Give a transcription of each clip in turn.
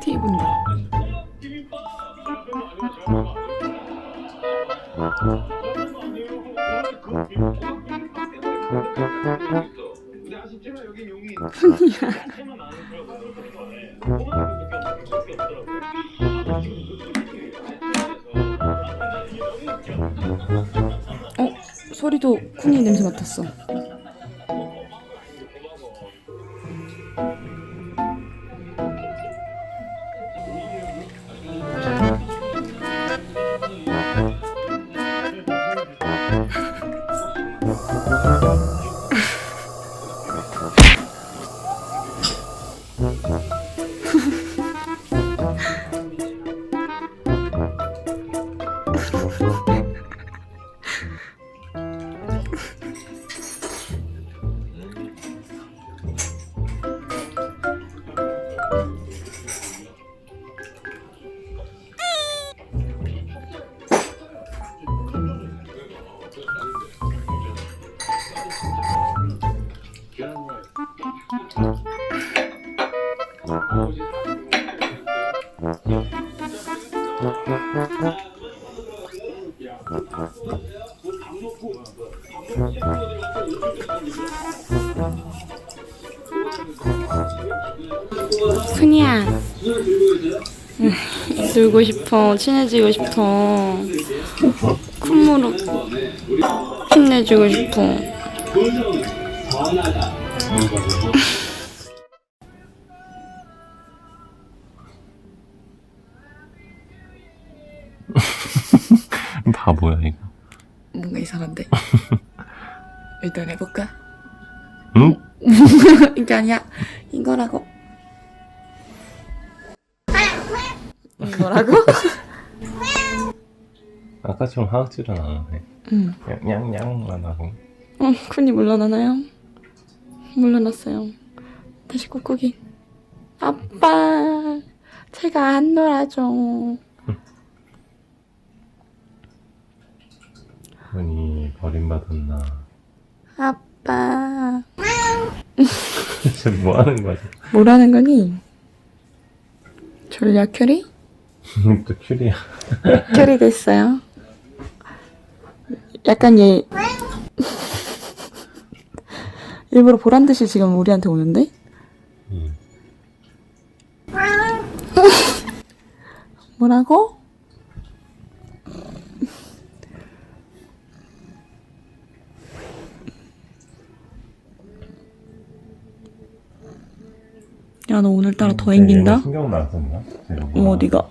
티분다 어? 소리도 쿤이 냄새 맡았어. 쿤이야. 응, 놀고 싶어. 친해지고 싶어. 쿤무로 힘내주고 싶어. 바보야 이거. 뭔가 이상한데? 일단 해볼까? 응? 이게 아니야. 이거라고. 이거라고? 아까처럼 하악질은 안 하네. 응. 냥냥만 하고. 어, 쿤이 물러나나요? 물러났어요. 다시 꾹꾹이. 아빠, 제가 안 놀아줘. 흔히 버림받았나. 아빠. 지금 뭐 하는 거지? 뭐라는 거니? 졸려 큐리? 또 큐리야. 큐리 됐어요. 약간 얘 일부러 보란 듯이 지금 우리한테 오는데? 응. 뭐라고? 야, 너 오늘따라 더 앵긴다? 신경도 안 썼나? 어, 어디가?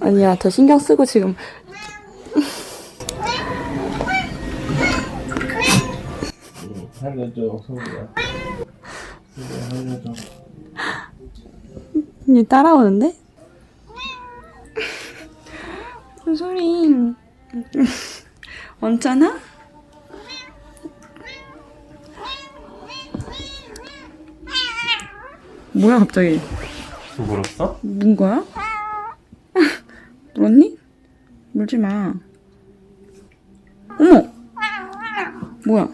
아니야, 더 신경 쓰고 지금 살려줘 소리야. 살려줘. 얘 따라오는데? 무슨 소리? 언짢아? 뭐야 갑자기? 또 물었어? 문 거야? 물었니? 물지 마. 어머! 뭐야?